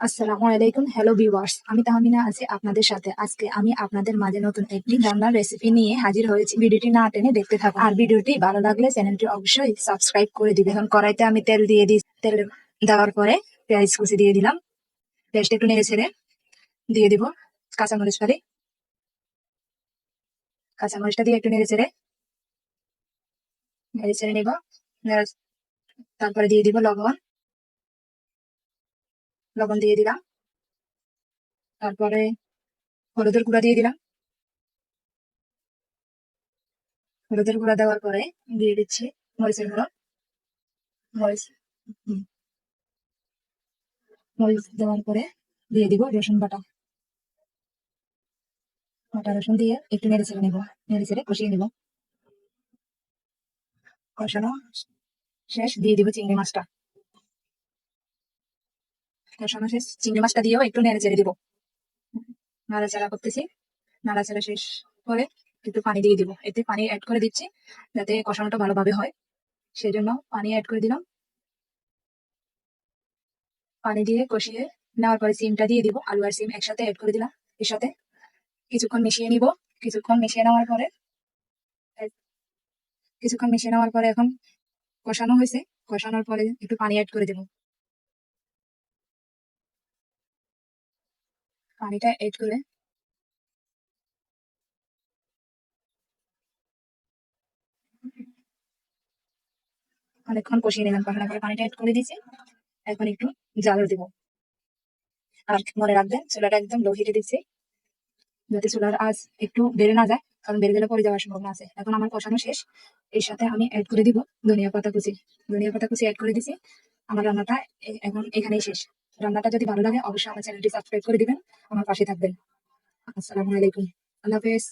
আসসালামু আলাইকুম, hello viewers. আমি তাহমিনা আছি আপনাদের সাথে। আজকে আমি আপনাদের মাঝে নতুন একটি রান্নার রেসিপি নিয়ে হাজির হয়েছি। ভিডিওটি না টেনে দেখতে থাকুন। আর ভিডিওটি ভালো লাগলে চ্যানেলটি অবশ্যই সাবস্ক্রাইব করে দিবেন। এখন কড়াইতে আমি তেল দিয়ে দিই। তেল দেওয়ার পরে পেঁয়াজ কুচি দিয়ে দিলাম। পেঁয়াজটা একটু নেড়ে ছেড়ে দিয়ে দিব। কাঁচামরিচ ফালি। কাঁচামরিচটা দিয়ে একটু নেড়ে ছেড়ে নেড়ে ছেড়ে নেব। তারপরে দিয়ে দিব লবণ। লবণ দিয়ে দিলাম। তারপরে হলুদের গুঁড়া দিয়ে দিলাম। হলুদের গুঁড়া দেওয়ার পরে দিয়ে দিচ্ছি মরিচের গুঁড়ো। মরিচ মরিচ দেওয়ার পরে দিয়ে দিব রসুন বাটা। বাটা, রসুন দিয়ে একটু নেড়ে ছেড়ে নেব। নেড়ে ছেড়ে কষিয়ে নেব। কষানো শেষ, দিয়ে দিব চিংড়ি মাছটা। কষানো শেষ চিংড়ি মাছটা দিয়েও একটু নেড়ে ছেড়ে দিব। নাড়াচাড়া করতেছি। নাড়াচাড়া শেষ করে একটু পানি দিয়ে দিব। এতে পানি অ্যাড করে দিচ্ছি যাতে কষানোটা ভালোভাবে হয়। সেই জন্য পানি অ্যাড করে দিলাম। পানি দিয়ে কষিয়ে নেওয়ার পরে সিমটা দিয়ে দিব। আলু আর সিম একসাথে অ্যাড করে দিলাম এর সাথে। কিছুক্ষণ মিশিয়ে নিব। কিছুক্ষণ মিশিয়ে নেওয়ার পরে কিছুক্ষণ মিশিয়ে নেওয়ার পরে এখন কষানো হয়েছে। কষানোর পরে একটু পানি অ্যাড করে দেব। পানিটা এড করে অনেকক্ষণ কষিয়ে নিলাম কষানোর পরে পানিটা এড করে দিয়েছি এখন একটু জাল দেব। আর মনে রাখবেন, চুলাটা একদম লো হিটে দিচ্ছি। যাতে চুলার আজ একটু বেড়ে না যায়, কারণ বেড়ে গেলে পরে যাওয়ার সম্ভাবনা আছে। এখন আমার কষানো শেষ। এর সাথে আমি অ্যাড করে দিব ধনিয়া পাতা কুচি। ধনিয়া পাতা কুচি অ্যাড করে দিছি। আমার রান্নাটা এখন এখানেই শেষ। রান্নাটা যদি ভালো লাগে, অবশ্যই আমার চ্যানেলটি সাবস্ক্রাইব করে দিবেন। আমার পাশে থাকবেন। আসসালামু আলাইকুম। আল্লাহ হাফেজ।